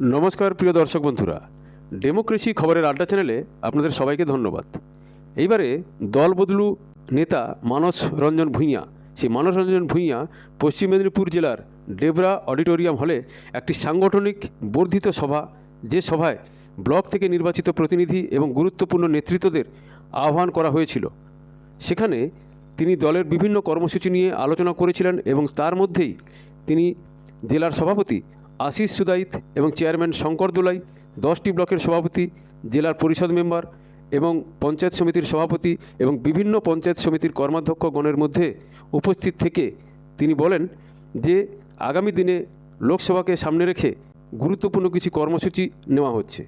নমস্কার, প্রিয় দর্শক বন্ধুরা। ডেমোক্রেসি খবরের আড্ডা চ্যানেলে আপনাদের সবাইকে ধন্যবাদ। এইবারে দল বদলু নেতা মানস রঞ্জন ভূঁইয়া, সেই মানস রঞ্জন ভূঁইয়া পশ্চিম মেদিনীপুর জেলার ডেবরা অডিটোরিয়াম হলে একটি সাংগঠনিক বর্ধিত সভা, যে সভায় ব্লক থেকে নির্বাচিত প্রতিনিধি এবং গুরুত্বপূর্ণ নেতৃত্বদের আহ্বান করা হয়েছিল। সেখানে তিনি দলের বিভিন্ন কর্মসূচি নিয়ে আলোচনা করেছিলেন এবং তার মধ্যেই তিনি জেলার সভাপতি আশিস সুদাইত এবং চেয়ারম্যান শঙ্কর দুলাই, দশটি ব্লকের সভাপতি, জেলার পরিষদ মেম্বার এবং পঞ্চায়েত সমিতির সভাপতি এবং বিভিন্ন পঞ্চায়েত সমিতির কর্মাধ্যক্ষগণের মধ্যে উপস্থিত থেকে তিনি বলেন যে আগামী দিনে লোকসভাকে সামনে রেখে গুরুত্বপূর্ণ কিছু কর্মসূচি নেওয়া হচ্ছে।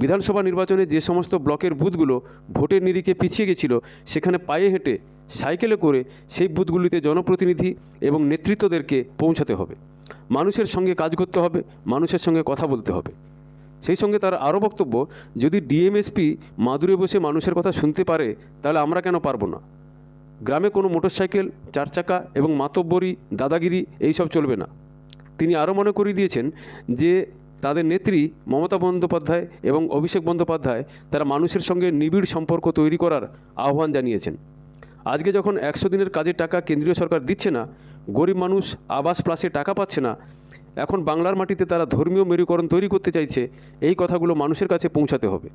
বিধানসভা নির্বাচনে যে সমস্ত ব্লকের বুথগুলো ভোটের নিরিখে পিছিয়ে গেছিল, সেখানে পায়ে হেঁটে সাইকেলে করে সেই বুথগুলিতে জনপ্রতিনিধি এবং নেতৃত্বদেরকে পৌঁছাতে হবে। মানুষের সঙ্গে কাজ করতে হবে, মানুষের সঙ্গে কথা বলতে হবে। সেই সঙ্গে তার আরও বক্তব্য, যদি ডিএমএসপি মাদুরে বসে মানুষের কথা শুনতে পারে, তাহলে আমরা কেন পারব না? গ্রামে কোনো মোটরসাইকেল চার চাকা এবং মাতব্বরি, দাদাগিরি, এইসব চলবে না। তিনি আরও মনে করিয়ে দিয়েছেন যে তাদের নেত্রী মমতা বন্দ্যোপাধ্যায় এবং অভিষেক বন্দ্যোপাধ্যায় তারা মানুষের সঙ্গে নিবিড় সম্পর্ক তৈরি করার আহ্বান জানিয়েছেন। আজকে যখন একশো দিনের কাজের টাকা কেন্দ্রীয় সরকার দিচ্ছে না, গরিব মানুষ আবাস প্লাসে টাকা পাচ্ছে না, এখন বাংলার মাটিতে তারা ধর্মীয় মেরুকরণ তৈরি করতে চাইছে, এই কথাগুলো মানুষের কাছে পৌঁছাতে হবে।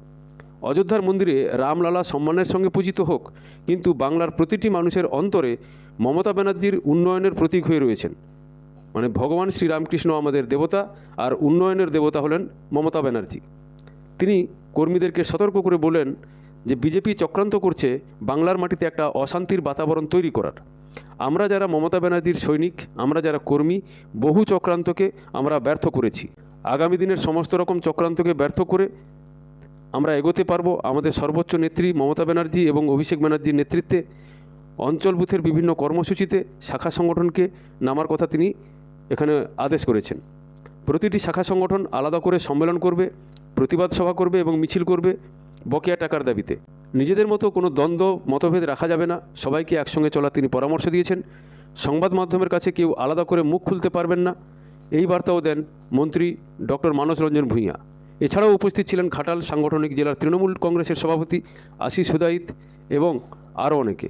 অযোধ্যার মন্দিরে রামলালা সম্মানের সঙ্গে পূজিত হোক, কিন্তু বাংলার প্রতিটি মানুষের অন্তরে মমতা ব্যানার্জির উন্নয়নের প্রতীক হয়ে রয়েছেন। মানে ভগবান শ্রীরামকৃষ্ণ আমাদের দেবতা আর উন্নয়নের দেবতা হলেন মমতা ব্যানার্জি। তিনি কর্মীদেরকে সতর্ক করে বলেন যে বিজেপি চক্রান্ত করছে বাংলার মাটিতে একটা অশান্তির বাতাবরণ তৈরি করার। আমরা যারা মমতা ব্যানার্জির সৈনিক, আমরা যারা কর্মী, বহু চক্রান্তকে আমরা ব্যর্থ করেছি। আগামী দিনের সমস্ত রকম চক্রান্তকে ব্যর্থ করে আমরা এগোতে পারব আমাদের সর্বোচ্চ নেত্রী মমতা ব্যানার্জি এবং অভিষেক ব্যানার্জির নেতৃত্বে। অঞ্চল বুথের বিভিন্ন কর্মসূচিতে শাখা সংগঠনকে নামার কথা তিনি এখানে আদেশ করেছেন। প্রতিটি শাখা সংগঠন আলাদা করে সম্মেলন করবে, প্রতিবাদ সভা করবে এবং মিছিল করবে বকেয়া টাকার দাবিতে। নিজেদের মতো কোনো দ্বন্দ্ব, মতভেদ রাখা যাবে না। সবাইকে একসঙ্গে চলার তিনি পরামর্শ দিয়েছেন। সংবাদ মাধ্যমের কাছে কেউ আলাদা করে মুখ খুলতে পারবেন না। এই বার্তাও দেন মন্ত্রী ডক্টর মানস রঞ্জন ভূঁইয়া। এছাড়াও উপস্থিত ছিলেন ঘাটাল সাংগঠনিক জেলার তৃণমূল কংগ্রেসের সভাপতি আশিস হুদাইত এবং আরও অনেকে।